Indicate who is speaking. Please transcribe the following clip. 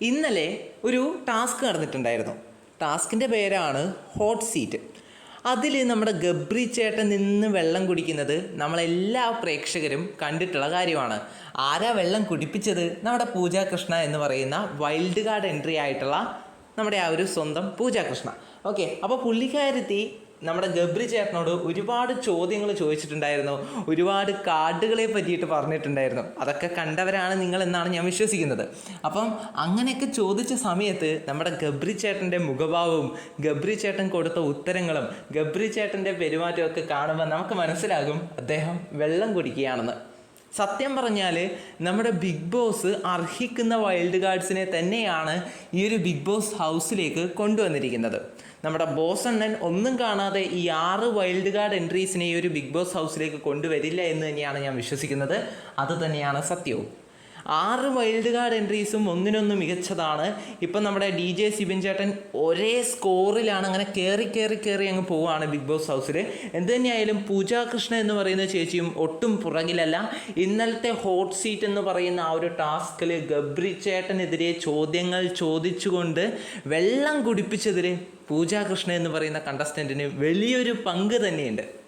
Speaker 1: ഇന്നലെ ഒരു ടാസ്ക് നടന്നിട്ടുണ്ടായിരുന്നു. ടാസ്കിന്റെ പേരാണ് ഹോട്ട് സീറ്റ്. അതിൽ നമ്മുടെ ഗബ്രി ചേട്ടൻ നിന്ന് വെള്ളം കുടിക്കുന്നത് നമ്മളെല്ലാ പ്രേക്ഷകരും കണ്ടിട്ടുള്ള കാര്യമാണ്. ആരാ വെള്ളം കുടിപ്പിച്ചത്? നമ്മുടെ പൂജാകൃഷ്ണ എന്ന് പറയുന്ന വൈൽഡ് കാർഡ് എൻട്രി ആയിട്ടുള്ള നമ്മുടെ ആ ഒരു സ്വന്തം പൂജാകൃഷ്ണ ഓക്കെ അപ്പോൾ പുള്ളിക്കാരത്തി നമ്മുടെ ഗബ്രി ചേട്ടനോട് ഒരുപാട് ചോദ്യങ്ങൾ ചോദിച്ചിട്ടുണ്ടായിരുന്നു. ഒരുപാട് കാർഡുകളെ പറ്റിയിട്ട് പറഞ്ഞിട്ടുണ്ടായിരുന്നു. അതൊക്കെ കണ്ടവരാണ് നിങ്ങൾ എന്നാണ് ഞാൻ വിശ്വസിക്കുന്നത്. അപ്പം അങ്ങനെയൊക്കെ ചോദിച്ച സമയത്ത് നമ്മുടെ ഗബ്രി ചേട്ടന്റെ മുഖഭാവവും ഗബ്രി ചേട്ടൻ കൊടുത്ത ഉത്തരങ്ങളും ഗബ്രി ചേട്ടന്റെ പെരുമാറ്റമൊക്കെ കാണുമ്പോൾ നമുക്ക് മനസ്സിലാകും അദ്ദേഹം വെള്ളം കുടിക്കുകയാണെന്ന്. സത്യം പറഞ്ഞാൽ നമ്മുടെ ബിഗ് ബോസ് അർഹിക്കുന്ന വൈൽഡ് കാർഡ്സിനെ തന്നെയാണ് ഈ ഒരു ബിഗ് ബോസ് ഹൗസിലേക്ക് കൊണ്ടുവന്നിരിക്കുന്നത്. നമ്മുടെ ബോസ് അണ്ണൻ ഒന്നും കാണാതെ ഈ ആറ് വൈൽഡ് കാർഡ് എൻട്രീസിനെ ഈ ഒരു ബിഗ് ബോസ് ഹൗസിലേക്ക് കൊണ്ടുവരില്ല എന്ന് തന്നെയാണ് ഞാൻ വിശ്വസിക്കുന്നത്. അത് തന്നെയാണ് സത്യവും. ആറ് വൈൽഡ് കാർഡ് എൻട്രീസും ഒന്നിനൊന്ന് മികച്ചതാണ്. ഇപ്പം നമ്മുടെ ഡി ജെ ചേട്ടൻ ഒരേ സ്കോറിലാണ് അങ്ങനെ കയറി കയറി കയറി അങ്ങ് പോവുകയാണ് ബിഗ് ബോസ് ഹൗസിൽ എന്ത് തന്നെയായാലും പൂജാ കൃഷ്ണ എന്ന് പറയുന്ന ചേച്ചിയും ഒട്ടും പുറകിലല്ല. ഇന്നലത്തെ ഹോട്ട് സീറ്റ് എന്ന് പറയുന്ന ആ ഒരു ടാസ്കിൽ ഗബ്രി ചേട്ടനെതിരെ ചോദ്യങ്ങൾ ചോദിച്ചുകൊണ്ട് വെള്ളം കുടിപ്പിച്ചതിൽ പൂജാകൃഷ്ണ എന്ന് പറയുന്ന കണ്ടസ്റ്റന്റിന് വലിയൊരു പങ്ക് തന്നെയുണ്ട്.